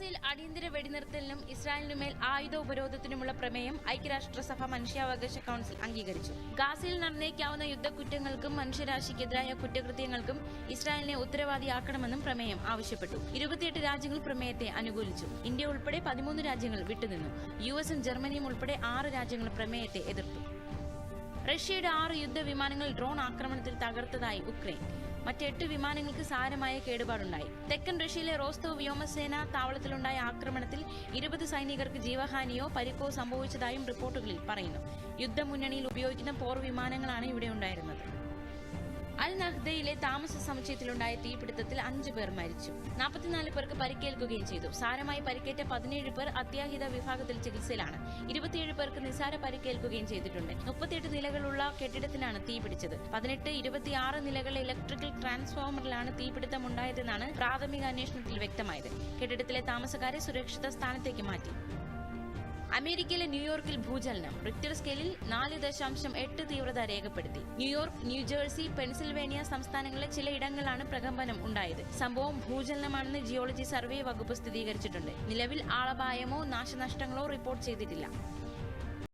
ഗാസയിൽ അടിയന്തര വെടിനിർത്തലിനും ഇസ്രായേലിനുമേൽ ആയുധ ഉപരോധത്തിനുമുള്ള പ്രമേയം ഐക്യരാഷ്ട്രസഭ മനുഷ്യാവകാശ കൗൺസിൽ അംഗീകരിച്ചു. ഗാസയിൽ നടന്നേക്കാവുന്ന യുദ്ധക്കുറ്റങ്ങൾക്കും മനുഷ്യരാശിക്കെതിരായ കുറ്റകൃത്യങ്ങൾക്കും ഇസ്രായേലിനെ ഉത്തരവാദിയാക്കണമെന്നും പ്രമേയം ആവശ്യപ്പെട്ടു. ഇരുപത്തിയെട്ട് രാജ്യങ്ങൾ പ്രമേയത്തെ അനുകൂലിച്ചു. ഇന്ത്യ ഉൾപ്പെടെ പതിമൂന്ന് രാജ്യങ്ങൾ വിട്ടുനിന്നു. യു എസും ജർമ്മനിയും ഉൾപ്പെടെ ആറ് രാജ്യങ്ങൾ പ്രമേയത്തെ എതിർത്തു. റഷ്യയുടെ ആറ് യുദ്ധവിമാനങ്ങൾ ഡ്രോൺ ആക്രമണത്തിൽ തകർത്തതായി ഉക്രൈൻ. മറ്റെട്ട് വിമാനങ്ങൾക്ക് സാരമായ കേടുപാടുണ്ടായി. തെക്കൻ റഷ്യയിലെ റോസ്തോ വ്യോമസേന താവളത്തിലുണ്ടായ ആക്രമണത്തിൽ ഇരുപത് സൈനികർക്ക് ജീവഹാനിയോ പരിക്കോ സംഭവിച്ചതായും റിപ്പോർട്ടുകളിൽ പറയുന്നു. യുദ്ധമുന്നണിയിൽ ഉപയോഗിക്കുന്ന പോർ വിമാനങ്ങളാണ് ഇവിടെ ഉണ്ടായിരുന്നത്. അൽ നഹ്ദയിലെ താമസ സമുച്ചയത്തിലുണ്ടായ തീപിടുത്തത്തിൽ അഞ്ചു പേർ മരിച്ചു. നാൽപ്പത്തിനാല് പേർക്ക് പരിക്കേൽക്കുകയും ചെയ്തു. സാരമായി പരിക്കേറ്റ പതിനേഴ് പേർ അത്യാഹിത വിഭാഗത്തിൽ ചികിത്സയിലാണ്. ഇരുപത്തിയേഴ് പേർക്ക് നിസാര പരിക്കേൽക്കുകയും ചെയ്തിട്ടുണ്ട്. മുപ്പത്തിയെട്ട് നിലകളുള്ള കെട്ടിടത്തിനാണ് തീപിടിച്ചത് പതിനെട്ട് ഇരുപത്തിയാറ് നിലകളിലെ ഇലക്ട്രിക്കൽ ട്രാൻസ്ഫോമറിലാണ് തീപിടുത്തമുണ്ടായതെന്നാണ് പ്രാഥമിക അന്വേഷണത്തിൽ വ്യക്തമായത്. കെട്ടിടത്തിലെ താമസക്കാരെ സുരക്ഷിത സ്ഥാനത്തേക്ക് മാറ്റി. അമേരിക്കയിലെ ന്യൂയോർക്കിൽ ഭൂചലനം. റിക്ടർ സ്കെയിലിൽ നാല് ദശാംശം എട്ട് തീവ്രത രേഖപ്പെടുത്തി. ന്യൂയോർക്ക് ന്യൂജേഴ്സി പെൻസിൽവേനിയ സംസ്ഥാനങ്ങളിലെ ചിലയിടങ്ങളിലാണ് പ്രകമ്പനം ഉണ്ടായത്. സംഭവം ഭൂചലനമാണെന്ന് ജിയോളജി സർവേ വകുപ്പ് സ്ഥിരീകരിച്ചിട്ടുണ്ട്. നിലവിൽ ആളപായമോ നാശനഷ്ടങ്ങളോ റിപ്പോർട്ട് ചെയ്തിട്ടില്ല.